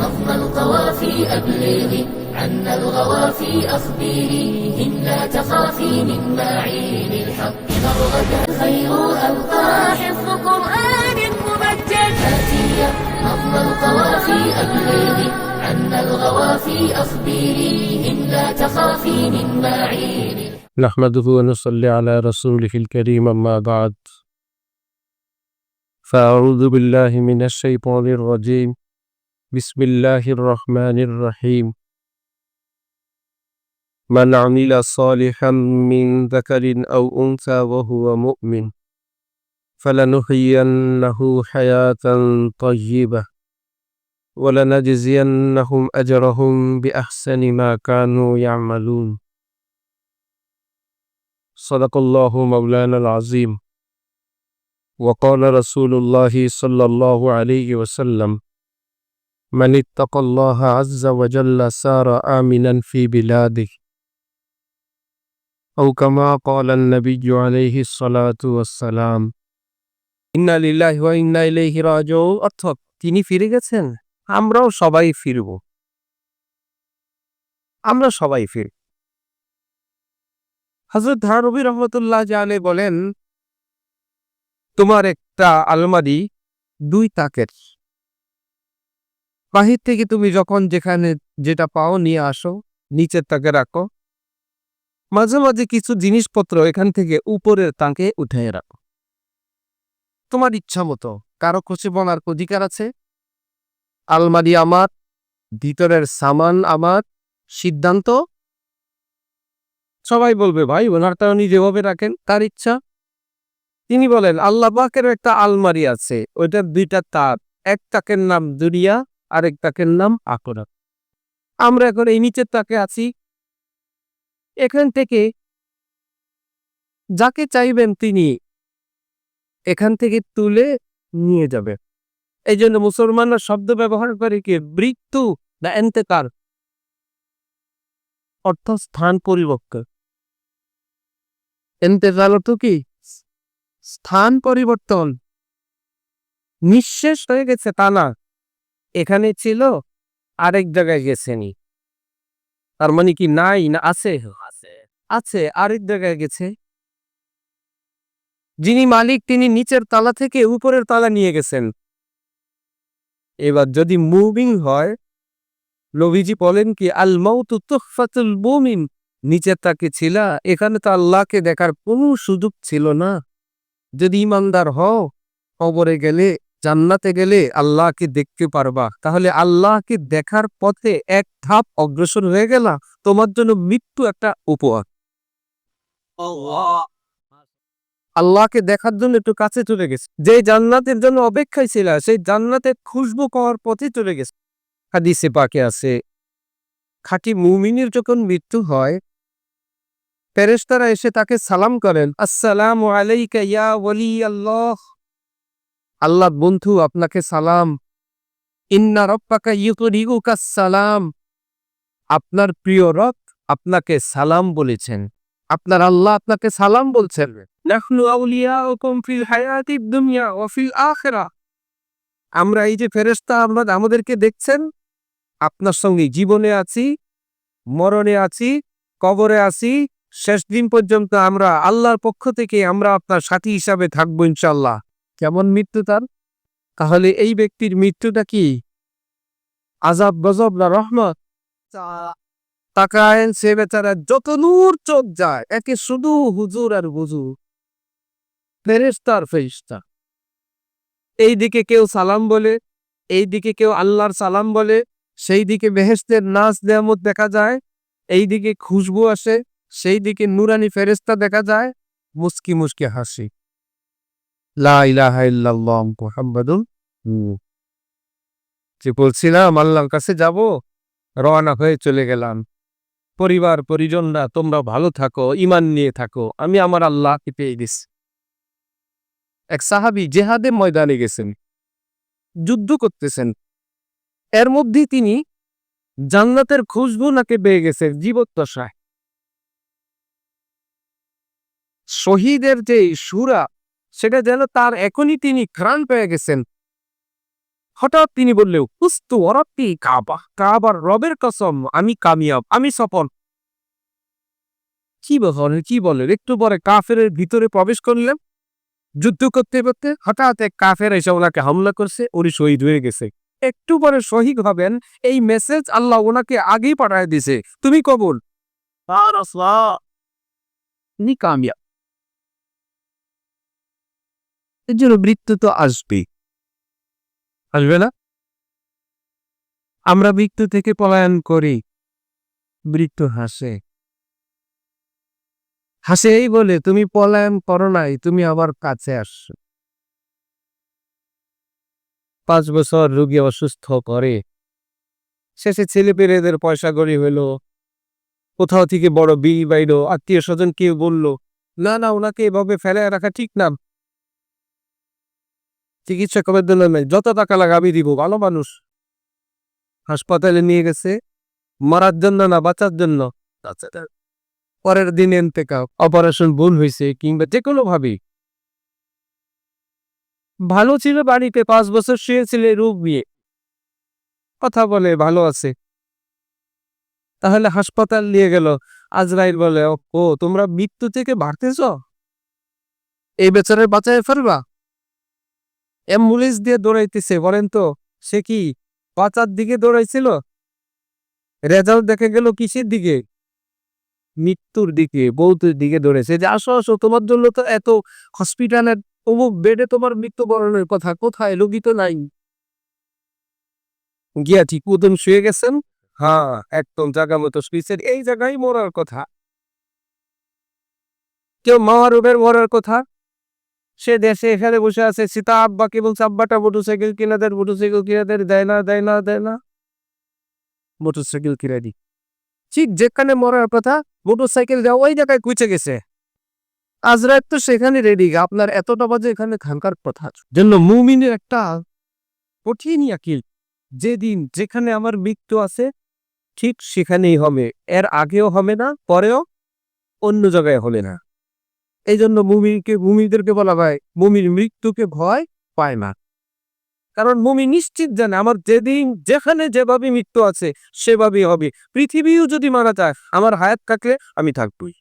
نظم القوافي أبلغي عنا الغوافي أخبري إن لا تخافي من معين الحق. مرغدا الخير أبقى حفظ قرآن ممجد هاتية نظم القوافي أبلغي عنا الغوافي أخبري إن لا تخافي من معين نحمده ونصلي على رسوله الكريم أما بعد. فأعوذ بالله من الشيطان الرجيم. بسم الله الرحمن الرحيم. من عمل صالحا من ذكر أو أنثى وهو مؤمن فلنحيينه حياة طيبة ولنجزينهم أجرهم بأحسن ما كانوا يعملون. صدق الله مولانا العظيم. وقال رسول الله صلى الله عليه وسلم من اتقى الله عز وجل سار آمنا في بلاده أو كما قال النبي عليه الصلاة والسلام ইন্না লিল্লাহি ওয়া ইন্না ইলাইহি রাজিউন অর্থাৎ তিনি ফিরে গেছেন আমরাও সবাই ফিরব আমরা সবাই ফির হযরত ধারবি রহমতুল্লাহ জানে বলেন তোমার একটা আলমারি দুই তাকের বাহির থেকে তুমি যখন যেখানে যেটা পাও নিয়ে আসো নিচের তাকে রাখো। মাঝে মাঝে কিছু জিনিসপত্র এখান থেকে উপরের তাকে উঠে রাখো। তোমার ইচ্ছা মতো, কারও খুশি বলার অধিকার আছে? আলমারি আমার, ভিতরের সামান আমার, সিদ্ধান্ত? সবাই বলবে, ভাই ওনারটা উনি যেভাবে রাখেন, তার ইচ্ছা? তিনি বলেন, আল্লাহ পাকের একটা আলমারি আছে, ওইটার দুইটা তাক এক তাকের নাম দুনিয়া আরেক তাকের নাম আকরা আমরা এখন এই নিচের তাকে আছি। এখান থেকে যাকে চাইবেন তিনি এখান থেকে তুলে নিয়ে যাবে। এই জন্য মুসলমানরা শব্দ ব্যবহার করে কি মৃত্যু না এন্তেকার? অর্থ স্থান পরিবর্তন। এন্তেকাল অর্থ কি? স্থান পরিবর্তন। নিঃশেষ হয়ে গেছে তা না। এখানে ছিল আরেক জায়গায় গেছেনি। তার মানে কি নাই না আছে? আছে। আরেক জায়গায় গেছে। যিনি মালিক তিনি নিচের তালা থেকে উপরের তালা নিয়ে গেছেন। এবার যদি মুভিং হয় নবীজি বলেন কি আল মাউতু তুহফাতুল মুমিন নিচের তাকে ছিল এখানে তো আল্লাহকে দেখার কোনো সুযোগ ছিল না। যদি ইমানদার হও কবরে গেলে জান্নাতে গেলে আল্লাহকে দেখতে পারবা। তাহলে আল্লাহকে দেখার পথে এক ধাপ অগ্রসর হয়ে গেলা, তোমার জন্য মৃত্যু একটা উপহার। আল্লাহকে দেখার জন্য একটু কাছে চলে গেছে। যে জান্নাতের জন্য অপেক্ষায় ছিল, সেই জান্নাতের খুশবু পাওয়ার পথে চলে গেছে। হাদিসে পাকে আছে, খাঁটি মুমিনের যখন মৃত্যু হয়, ফেরেশতারা এসে তাকে সালাম করেন, আসসালাম আলাইকা ইয়া ওয়ালি আল্লাহ আল্লাহ বন্ধু, আপনাকে সালাম। ইন্না রব্বাকা ইউকরিউকা সালাম। আপনার প্রিয় রব আপনাকে সালাম বলেছেন। আপনার আল্লাহ আপনাকে সালাম বলছেন। নাহনু আমরা এই যে ফেরেশতা আমরা আমাদেরকে দেখছেন, আপনার সঙ্গে জীবনে আছি, মরণে আছি, কবরে আছি, শেষ দিন পর্যন্ত আমরা আল্লাহর পক্ষ থেকে আমরা আপনার সাথী হিসাবে থাকব ইনশাল্লাহ কেমন মৃত্যু তার? তাহলে এই ব্যক্তির মৃত্যুটা কি? আজাব গজব না রহমত? তাকায়েন, সে বেচারা যত নূর চোখ যায়, একে শুধু হুজুর আর হুজুর। ফেরেস্তার ফেরিস্তা এই দিকে কেউ সালাম বলে এই দিকে কেউ আল্লাহর সালাম বলে সেই দিকে বেহেস্তের নাচ দেয়ামত দেখা যায় এই দিকে খুশবু আসে সেই দিকে নুরানি ফেরেস্তা দেখা যায়, মুস্কি মুস্কি হাসি। যে বলছিলাম, আল্লাহর কাছে যাব, রওনা হয়ে চলে গেলাম। পরিবার, পরিজনরা, তোমরা ভালো থাকো ইমান নিয়ে থাকো, আমি আমার আল্লাহকে পেয়ে গেছি। এক সাহাবি জেহাদে ময়দানে গেছেন, যুদ্ধ করতেছেন। এর মধ্যে তিনি জান্নাতের খুশবু নাকে পেয়ে গেছেন জীবদ্দশায় শহীদের যে সুরা সেটা যেন তার এখনই তিনি ঘ্রাণ পেয়ে গেছেন। হঠাৎ তিনি বললে উস্তু অরব্বি কাবা? কাবার রবের কসম, আমি কামিয়াব, আমি সফল। কি বলেন কি বলেন? একটু পরে কাফের ভিতরে প্রবেশ করলেন। যুদ্ধ করতে করতে হঠাৎ এক কাফের এসে ওনাকে হামলা করছে, উনি শহীদ হয়ে গেছে। একটু পরে শহীদ হবেন, এই মেসেজ আল্লাহ ওনাকে আগেই পাঠায় দিছে তুমি কবুল? কামিয়াব। এর জন্য মৃত্যু তো আসবে আসবে না? আমরা মৃত্যু থেকে পলায়ন করি। মৃত্যু হাসে। হাসে এই বলে, তুমি পলায়ন করো নাই, তুমি আবার কাছে আসছো। পাঁচ বছর রুগী অসুস্থ করে। শেষে ছেলে পেলেদের পয়সা গড়ি হইল। কোথাও থেকে বড় বি বাইলো আত্মীয় স্বজন কেউ বলল, না না, ওনাকে এভাবে ফেলে রাখা ঠিক না। চিকিৎসা করার জন্য নাই। যত টাকা লাগে আমি দিব, ভালো মানুষ। হাসপাতালে নিয়ে গেছে, মারার জন্য না, বাঁচার জন্য। পরের দিন এনতেকা, অপারেশন ভুল হয়েছে কিংবা যে কোনো ভাবে। ভালো ছিল বাড়িতে, পাঁচ বছর শুয়েছিল রোগ নিয়ে। কথা বলে, ভালো আছে। তাহলে হাসপাতাল নিয়ে গেল। আজরাইল বলে ও তোমরা মৃত্যু থেকে বাড়তেছ এই বেচারের বাঁচায় ফেলবা? অ্যাম্বুলেন্স দিয়ে দৌড়াইতেছে, বলেন তো, সে কি বাঁচার দিকে দৌড়াইছিল? রেজাল্ট দেখে গেল কিসের দিকে? মৃত্যুর দিকে বৌতের দিকে দৌড়েছে যে আসো আসো, তোমার জন্য তো এত হসপিটালের অমুক বেডে তোমার মৃত্যুবরণের কথা, কোথায়? রোগী তো নাই। গিয়া ঠিক মতন শুয়ে গেছেন? হ্যাঁ একদম জায়গা মতো শুয়েছেন। এই জায়গায় মরার কথা। কেউ মামার রোগের মরার কথা? সে দেশে এখানে বসে আছে সীতা আব্বাকে বলছে আব্বাটা মোটরসাইকেল কিনা দেন মোটরসাইকেল কিনা দেন, দেয় না দেয় না দেয় না। মোটরসাইকেল কিনে দি ঠিক যেখানে মরার কথা মোটরসাইকেল দেওয়া ওই জায়গায় কুচে গেছে। আজরাত তো সেখানে রেডি আপনার এতটা বাজে এখানে থাকার কথা। জন্য মুমিনের একটা কঠিন আকিল যেদিন যেখানে আমার মৃত্যু আছে, ঠিক সেখানেই হবে। এর আগেও হবে না, পরেও অন্য জায়গায় হবে না। এই জন্য মুমিনকে মুমিদেরকে বলা হয় মুমির মৃত্যুকে ভয় পায় না। কারণ মুমি নিশ্চিত জানে, আমার যেদিন, যেখানে যেভাবে মৃত্যু আছে, সেভাবেই হবে। পৃথিবীও যদি মারা যায়, আমার হায়াত থাকলে আমি থাকবই।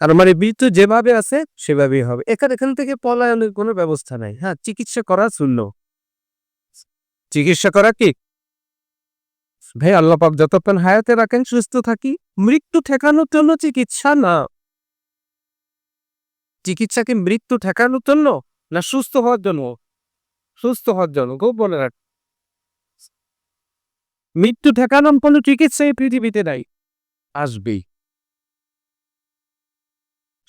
আর মানে মৃত্যু যেভাবে আছে, সেভাবেই হবে। এখানে, এখান থেকে পলায়নের কোনো ব্যবস্থা নাই। হ্যাঁ চিকিৎসা করা শূন্য চিকিৎসা করা কি? ভাই, আল্লাহ পাক যতক্ষণ হায়াতে রাখেন, সুস্থ থাকি। মৃত্যু ঠেকানোর জন্য চিকিৎসা না। চিকিৎসা কি মৃত্যু ঠেকানোর জন্য না সুস্থ হওয়ার জন্য? সুস্থ হওয়ার জন্য, খুব বলে রাখ। মৃত্যু ঠেকানোর কোনো চিকিৎসা এই পৃথিবীতে নাই। আসবেই।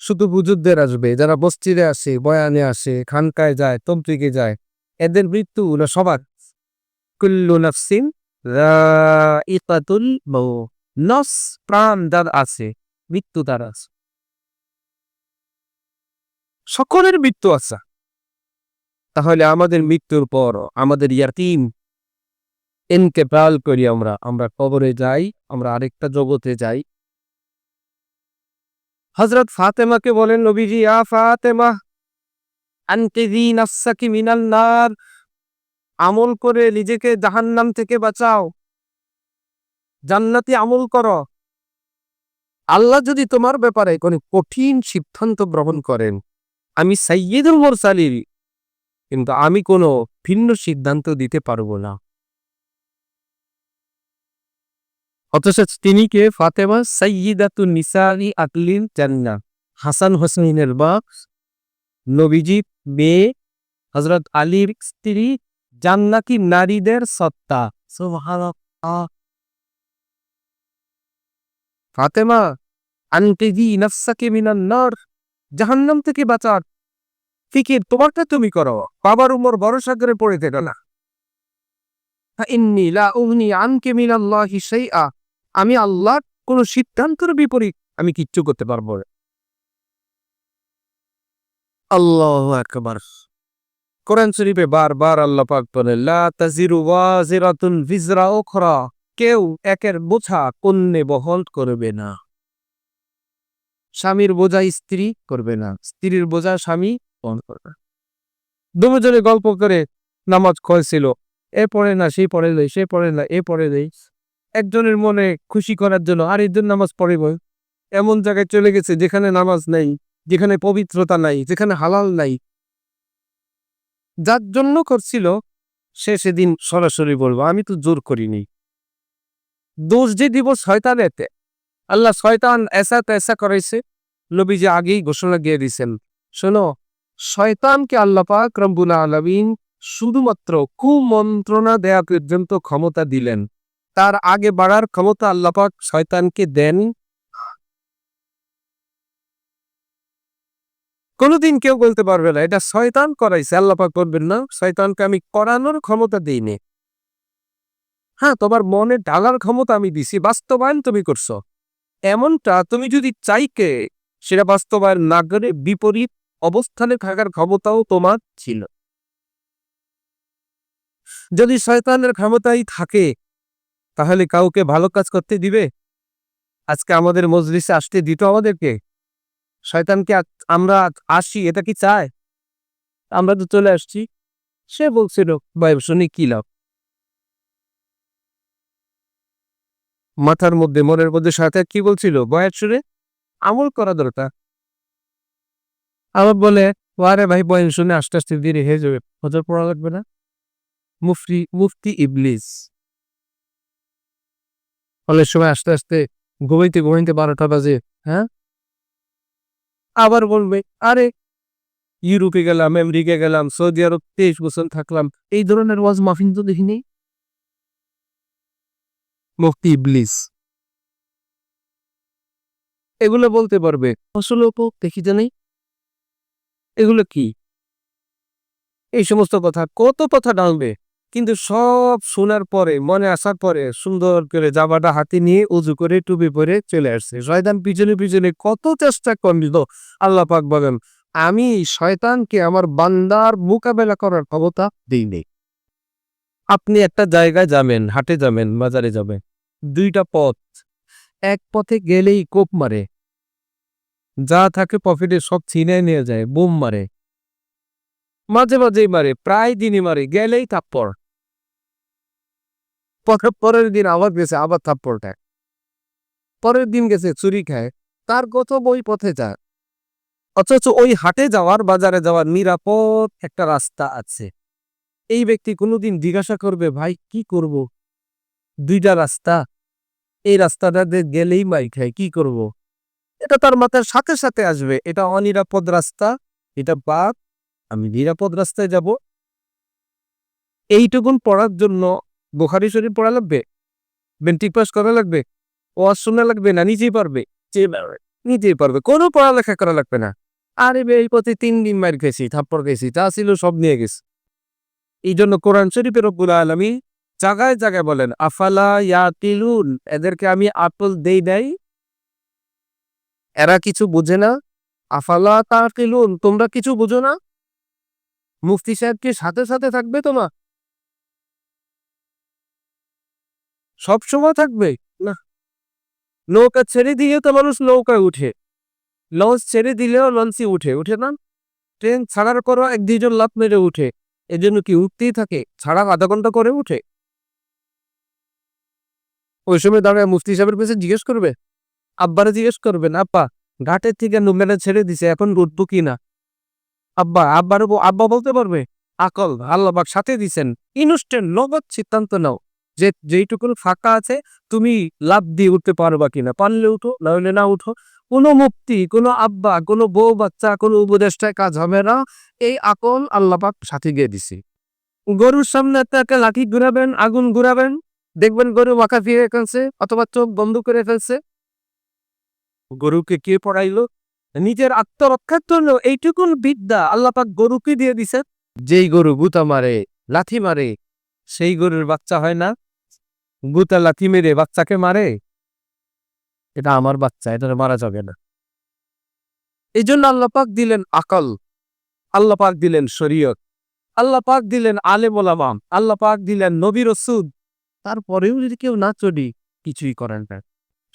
শুধু বুজুর্গদের আসবে, যারা বস্তিরে আসে বয়ানে আসে, খানকায় যায় তন্ত্রিকে যায়, এদের মৃত্যু না সবার? কুল্লু নাফসিন রাইকাতুল মৌত নস প্রাণ যার আছে, মৃত্যু তার আছে। সকলের মৃত্যু আছে। তাহলে আমাদের মৃত্যুর পর আমাদের ইয়াতিম ইনকেপাল করি আমরা। আমরা কবরে যাই, আমরা আরেকটা জগতে যাই। হজরত ফাতেমাকে বলেন, নবীজি আ ফাতেমা আনকিজি নাফসাকি মিনাল নার, আমল করে নিজেকে জাহান্নাম থেকে বাঁচাও। জান্নাতি আমল করো। আল্লাহ যদি তোমার ব্যাপারে কোনো কঠিন সিদ্ধান্ত গ্রহণ করেন আমি সাইয়দুল মোরসালির, কিন্তু আমি কোনো ভিন্ন সিদ্ধান্ত দিতে পারব না। অথচ তিনি কে? ফাতেমা সাইয়িদাতু নিসারি আকলিল জান্নাহ। হাসান হোসেনের বাপ, নবীজি, মেয়ে হজরত আলীর স্ত্রী, জান্নাতি নারীদের সত্তা। ফাতেমা, আনতেজি নফসাকে মিনান নর জাহান্নাম থেকে বাঁচার ফিকির তোমারটা তুমি করো। বাবার উমর ভরসা করে পড়ে থেকো না। আমি আল্লাহ কোন সিদ্ধান্তের বিপরীত আমি কিচ্ছু করতে পারব আল্লাহু কেউ একের বোঝা কন্যে বহল করবে না। স্বামীর বোঝা স্ত্রী করবে না। স্ত্রীর বোঝা স্বামী বহন করবে। দুজনে গল্প করে নামাজ খয়েছিল এ পড়ে না, সে পড়ে দেয় সে পড়ে না, এ পড়ে দেয় একজনের মনে খুশি করার জন্য আরেকজন নামাজ পড়িব। এমন জায়গায় চলে গেছে যেখানে নামাজ নাই, যেখানে পবিত্রতা নাই, যেখানে হালাল নাই। যার জন্য করছিল, সে সেদিন সরাসরি বলব আমি তো জোর করিনি। দোষ যে দিব শয়তানেতে আল্লাহ শয়তান এসা তেসা করাইছে যে আগেই ঘোষণা দিয়ে দিছেন। শোনো, শয়তানকে আল্লাহ পাক রব্বুল আলামিন শুধুমাত্র কুমন্ত্রণা দেয়া পর্যন্ত ক্ষমতা দিলেন। তার আগে বাড়ার ক্ষমতা আল্লাহ পাক শয়তানকে দেন। কোনোদিন কেউ বলতে পারবে না, এটা শয়তান করাইছে, আল্লাহ পাক করবেন না, শয়তানকে আমি করানোর ক্ষমতা দিইনি। হ্যাঁ তোমার মনে ঢালার ক্ষমতা আমি দিছি, বাস্তবায়ন তুমি করছ। এমনটা তুমি যদি চাইকে, সেটা বাস্তবায়ন না করে বিপরীত অবস্থানে থাকার ক্ষমতাও তোমার ছিল। যদি শয়তানের ক্ষমতাই থাকে, তাহলে কাউকে ভালো কাজ করতে দিবে? আজকে আমাদের মজলিসে আসতে দিত আমাদেরকে। শয়তানকে আমরা আসি, এটা কি চায়? আমরা তো চলে আসছি। সে বলছিল, ভাই, শুনি কি লাভ? মাথার মধ্যে, মনের মধ্যে সাথে কি বলছিল? বয়াত শুনে আমল করা দরকার। আবার বলে আরে ভাই, বয়ান শুনে আস্তে আস্তে দেরি হয়ে যাবে। হজর পড়া লাগবে না? মুফতি মুফতি ইবলিস। ফলের সময় আস্তে আস্তে ঘুমাইতে ঘুমাইতে বারোটা বাজে হ্যাঁ? আবার বলবে, আরে, ইউরোপে গেলাম, আমেরিকা গেলাম, সৌদি আরব তেইশ বছর থাকলাম। এই ধরনের ওয়াজ মাফিন তো দেখিনি। মুফতি ইবলিস। এগুলো বলতে পারবে দেখি জানি এগুলো কি? এই সমস্ত কথা কত কথা ডালবে কিন্তু সব শোনার পরে, মনে আসার পরে সুন্দর করে জামাটা হাতে নিয়ে উজু করে টুপি পরে চলে আসছে। শয়তান পিছনে পিছনে কত চেষ্টা করল, আল্লাহ পাক বলেন, আমি শয়তানকে আমার বান্দার মোকাবেলা করার ক্ষমতা দিইনি। আপনি একটা জায়গায় যাবেন, হাটে যাবেন, বাজারে যাবেন, দুইটা পথ। এক পথে গেলেই কোপ মারে। যা থাকে পকেটে সব ছিনে নিয়ে যায়, বোম মারে। মাঝে মাঝেই মারে, প্রায় দিনই মারে, গেলেই থাপ্পড়। পরে- পরের দিন আবার গেছে, আবার থাপ্পড় খায় পরের দিন গেছে, চুরি খায়। তার কত বই পথে যায়। অথচ ওই হাটে যাওয়ার, বাজারে যাওয়ার নিরাপদ একটা রাস্তা আছে। এই ব্যক্তি কোনোদিন জিজ্ঞাসা করবে, ভাই, কি করব? দুইটা রাস্তা। এই রাস্তাটাতে গেলেই মাই খায়, কি করব? এটা তার মাথার সাথে সাথে আসবে। এটা অনিরাপদ রাস্তা, এটা পাপ আমি নিরাপদ রাস্তায় যাব। এইটুকুন পড়ার জন্য বোখারি শরীফ পড়া লাগবে? বেন্টিক পাস করা লাগবে? ওয়াজ শোনা লাগবে না? নিজেই পারবে? নিজেই পারবে। কোনো পড়ালেখা করা লাগবে না। আরে বে, এই পথে তিন দিন মার খেয়েছি থাপ্পড় খেয়েছি যা ছিল সব নিয়ে গেছি। এই জন্য কোরআন শরীফের রব্বুল আলমী জাগায় জাগায় বলেন, আফালা ইয়াতিলুন? এদেরকে আমি আপল দেই নাই। এরা কিছু বুঝে না। আফালা তাকিলুন? তোমরা কিছু বুঝো না। মুফতি সাহেব কি সাথে সাথে থাকবে তোমার? সব সময় থাকবে? না। নৌকা ছেড়ে দিয়ে তো মানুষ নৌকায় উঠে। লঞ্চ ছেড়ে দিলেও লঞ্চই উঠে। উঠে না? ট্রেন ছাড়ার পরও এক দুইজন লাভ মেরে উঠে। এজন্য কি উঠতেই থাকে? ছাড়া আধা ঘণ্টা করে উঠে। ওই সময় দাঁড়ায় মুফতি সাহেবের কাছে জিজ্ঞেস করবে। আব্বারে জিজ্ঞেস করবেন আব্বা, ঘাটের থেকে নোমেরা ছেড়ে দিছে, এখন উঠবো কি না? আব্বা, আব্বার আব্বা বলতে পারবে, আকল আল্লাহবাক সাথে দিছেন। ইনস্ট্যান্ট নগদ সিদ্ধান্ত নাও। যে যেইটুকু ফাঁকা আছে, তুমি লাভ দিয়ে উঠতে পারবা কিনা। পারলে উঠো, নাহলে না উঠো। কোনো মুক্তি, কোনো আব্বা, কোনো বউ বাচ্চা, কোনো উপদেষ্টায় কাজ হবে না। এই আকল আল্লাপাক সাথে গিয়ে দিছি। গরুর সামনে একটা লাঠি ঘুরাবেন, আগুন ঘুরাবেন। দেখবেন গরু মাখা ফিরে ফেলছে, অথবা চোখ বন্ধ করে ফেলছে। গরুকে কে পড়াইলো? নিজের আত্মরক্ষার জন্য এইটুকুন বিদ্যা আল্লাপাক গরুকে দিয়ে দিছে। যেই গরু গুতা মারে লাথি মারে সেই গরুর বাচ্চা হয় না। গুতা লাথি মেরে বাচ্চাকে মারে? এটা আমার বাচ্চা, এটা মারা যাবে না। এই জন্য আল্লাপাক দিলেন আকল আল্লাপাক দিলেন শরীয়ত আল্লাপাক দিলেন আলেম ওলামাম আল্লাপাক দিলেন নবী রসুদ তারপরেও যদি কেউ না চলি, কিছুই করেন না।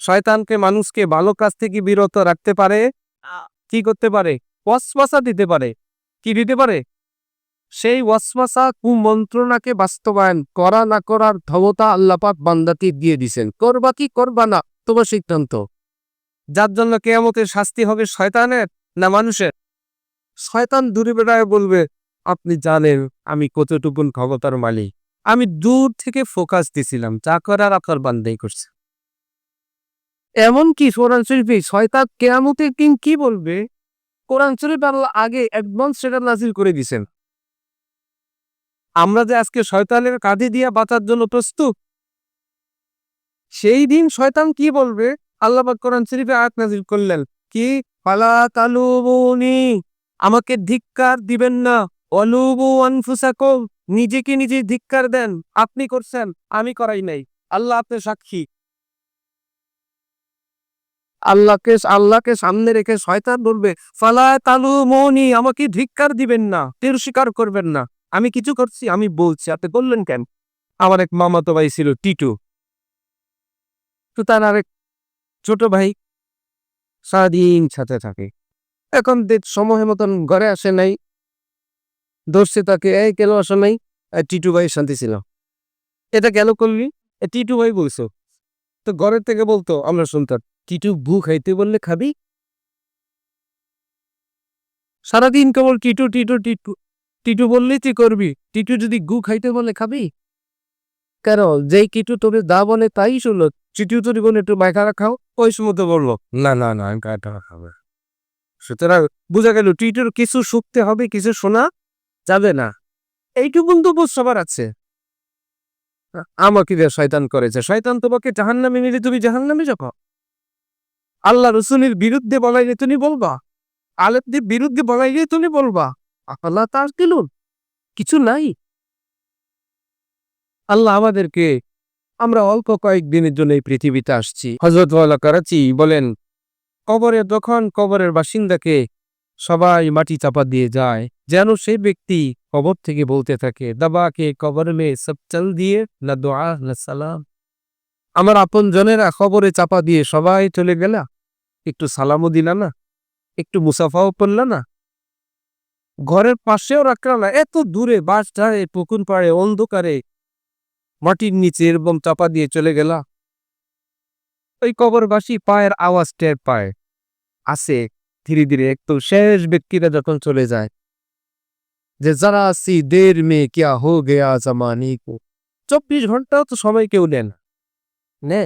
শয়তানকে, মানুষকে ভালো কাজ থেকে বিরত রাখতে পারে, কি করতে পারে? ওয়াসওয়াসা দিতে পারে। কি দিতে পারে? সেই ওয়াসওয়াসা কুমন্ত্রণাকে বাস্তবায়ন করা না করার ক্ষমতা আল্লাপাক বান্দাকে দিয়ে দিছেন। করবা কি করবা না, তোমার সিদ্ধান্ত। যার জন্য কেয়ামতের শাস্তি হবে শয়তানের না মানুষের? শয়তান দূরে বেড়ায় বলবে, আপনি জানেন আমি কতটুকুন ক্ষমতার মালিক। আমি দূর থেকে ফোকাস দিছিলাম, যা করার আপনার বান্দাই করছে। এমনকি কোরআন শরীফে শয়তান কেয়ামতের কিং কি বলবে? কোরআন শরীফ আগে অ্যাডভান্স সেটা নাজিল করে দিছেন। আমরা যে আজকে শয়তানের কাঁধে দিয়ে বাঁচার জন্য প্রস্তুত? সেই দিন শয়তান কি বলবে? আল্লাহ কোরআন শরীফে আয়াত নাজির করলেন, কি? ফালা তালুবুনি, আমাকে ধিক্কার দিবেন না। অলুবু আনফুসাকুম, নিজেকে নিজে ধিক্কার দেন। আপনি করছেন, আমি করাই নাই। আল্লাহ আপনি সাক্ষী। আল্লাহকে আল্লাহকে সামনে রেখে শয়তান বলবে, ফালা তালু মনি আমাকে ধিক্কার দিবেন না তীর স্বীকার করবেন না। আমি কিছু করছি, আমি বলছি, আপনি বললেন কেন? আমার এক মামাতো ভাই ছিল টিটু। তো তার আরেক ছোট ভাই সারাদিন সাথে থাকে। এখন সময় মতন ঘরে আসে নাই। ধরছে তাকে, এই, কেন আসে নাই? টিটু ভাই শান্তি ছিল। এটা কেন করলি? টিটু ভাই বলছো তো ঘরের থেকে বলতো, আমরা শুনতাম, টিটু ভু খাইতে বললে খাবি? সারাদিন কেবল টিটু টিটু টিটু। টিটু বললেই তুই করবি? টিটু যদি গু খাইতে বলে, খাবি? কেন? যেই কিটু তোরে দা বলে তাই শুনলো চিটু তোর বলে, একটু মাইখানা খাও ওই সময় তো বলল, না না না, আমি কাটা খাবে সুতরাং বোঝা গেল, টিটুর কিছু শুকতে হবে, কিছু শোনা যাবে না। এইটুকুন তো বোধ সবার আছে। আমাকে দিয়ে শয়তান করেছে। শয়তান তোমাকে জাহান্নামে নিলে তুমি জাহান্নামে যাব। আল্লাহ রসুলের বিরুদ্ধে বলাইলে তুমি বলবা। আলেপদের বিরুদ্ধে বলাইলে তুমি বলবা। আল্লাহ তার কিলুন কিছু নাই। আল্লাহ আমাদেরকে, আমরা অল্প কয়েকদিনের জন্য এই পৃথিবীতে আসছি। হজরত করাচি বলেন, কবরে যখন কবরের বাসিন্দাকে সবাই মাটি চাপা দিয়ে যায়, যেন সেই ব্যক্তি কবর থেকে বলতে থাকে, দাবাকে কবর মে সব চল দিয়ে, না দোয়া, না সালাম। আমার আপন জনেরা খবরে চাপা দিয়ে সবাই চলে গেলা। একটু সালামও দিলা না, একটু মুসাফাও করলা না। ঘরের পাশেও রাখলা না, এত দূরে বাস ধারে পুকুর পাড়ে, অন্ধকারে। মাটির নিচে এরকম চাপা দিয়ে চলে গেলা। ওই কবরবাসী পায়ের আওয়াজ টের পায়। আসে ধীরে ধীরে একটু শেষ ব্যক্তিরা যখন চলে যায়। যে, যারা আসি দের মে কিয়া হো গেয়া জামানি কো? চব্বিশ ঘন্টাও তো সময় কেউ নেন নে।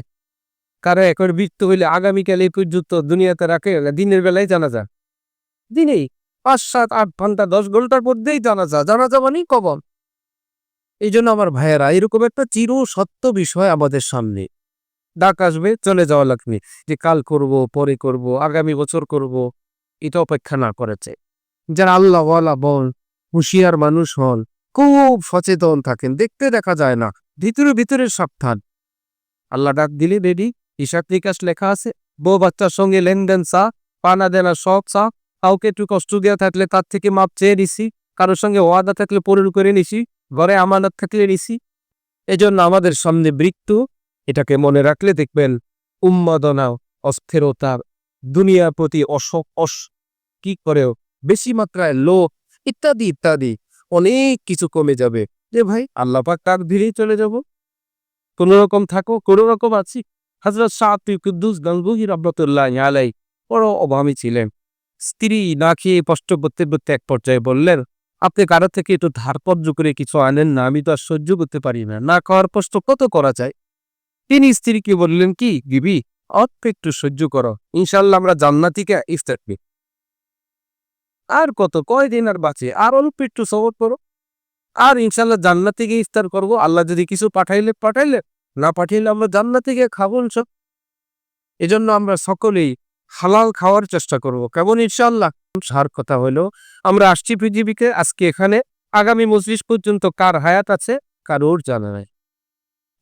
কারও একর বৃত্ত হইলে আগামীকাল এই পর্যন্ত দুনিয়াতে রাখে দিনের বেলায় জানা যায় দিনেই পাঁচ সাত আট ঘণ্টা, দশ ঘণ্টার মধ্যেই জানা যায় জানা যা মানেই কবর এই জন্য আমার ভাইয়েরা, এরকম একটা চির সত্য বিষয় আমাদের সামনে। ডাক আসবে, চলে যাওয়া লাগবে যে কাল করব, পরে করব, আগামী বছর করব, এটা অপেক্ষা না করেছে। যারা আল্লাহ বল, হুঁশিয়ার মানুষ হন, খুব সচেতন থাকেন, দেখতে দেখা যায় না, ভিতরে ভিতরে সাবধান। আল্লাহ ডাক দিলে রেডি, হিসাব নিকাশ লেখা আছে, বউ বাচ্চার সঙ্গে লেনদেন চা, পানা দেনা সব চা কাউকে একটু কষ্ট দেওয়া থাকলে তার থেকে মাপ চেয়ে নিছি, কারোর সঙ্গে ওয়াদা থাকলে পূরণ করে নিছি, ঘরে আমানত থাকলে নিছি। এজন্য আমাদের সামনে মৃত্যু এটাকে মনে রাখলে দেখবেন উন্মাদনা, অস্থিরতা, দুনিয়ার প্রতি অশোক অস, কি করেও, বেশি মাত্রায় লোভ, ইত্যাদি ইত্যাদি, অনেক কিছু কমে যাবে। যে ভাই, আল্লাহ পাক তার ধীরেই চলে যাব। কোন রকম থাকো কোন রকম আছি হজরত শাহ কুদ্দুস গঙ্গুহি রব্বতুল্লাহ আলাই বড় অভাবী ছিলেন। স্ত্রী না খেয়ে কষ্ট করতে করতে এক পর্যায়ে বললেন, আপনি কারও থেকে একটু ধারপর্য করে কিছু আনেন না, আমি তো আর সহ্য করতে পারি না। না খাওয়ার কষ্ট কত করা যায়? তিনি স্ত্রীকে বললেন, কি গিবি, অল্প একটু সহ্য করো ইনশাল্লাহ আমরা জান্নাতিকে ইফতার পেয়ে আর কত, কয়দিন আর বাঁচে? আর অল্প একটু সবর করো। আর ইনশাল্লাহ জান্নাত থেকে ইফতার করব। আল্লাহ যদি কিছু পাঠাইলে পাঠাইলে। না পাঠাইলে আমরা জান্নাত থেকে খাব সব এজন্য আমরা সকলেই হালাল খাওয়ার চেষ্টা করব। কেমন? ইনশাল্লাহ সার কথা হলো, আমরা আসছি পৃথিবীকে। আজকে এখানে, আগামী মজলিস পর্যন্ত কার হায়াত আছে? কারোর জানা নাই।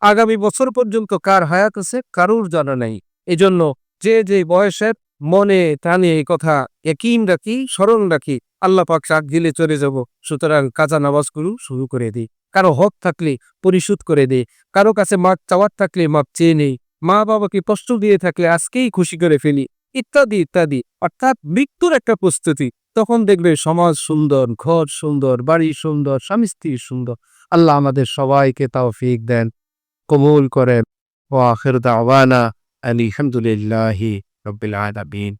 আগামী বছর পর্যন্ত কার হায়াত আছে? কারোর জানা নাই। এজন্য যে যে বয়সের মনে টানে এই কথা একিন রাখি, স্মরণ রাখি, আল্লাহ পাক শাক দিলে চলে যাব। সুতরাং কাজা নামাজগুলো শুরু করে দিই। কারও হক থাকলে পরিশোধ করে দে কারও কাছে মাপ চাওয়ার থাকলে মাপ চেয়ে নেই। মা বাবাকে কষ্ট দিয়ে থাকলে আজকেই খুশি করে ফেলি। ইত্যাদি ইত্যাদি। অর্থাৎ মৃত্যুর একটা প্রস্তুতি। তখন দেখবে সমাজ সুন্দর, ঘর সুন্দর, বাড়ি সুন্দর, স্বামী স্ত্রী সুন্দর। আল্লাহ আমাদের সবাইকে তাও ফিক দেন, কবুল করেন। ও আখের দাওয়ানা আলহামদুলিল্লাহি রবিল্লা আলামিন।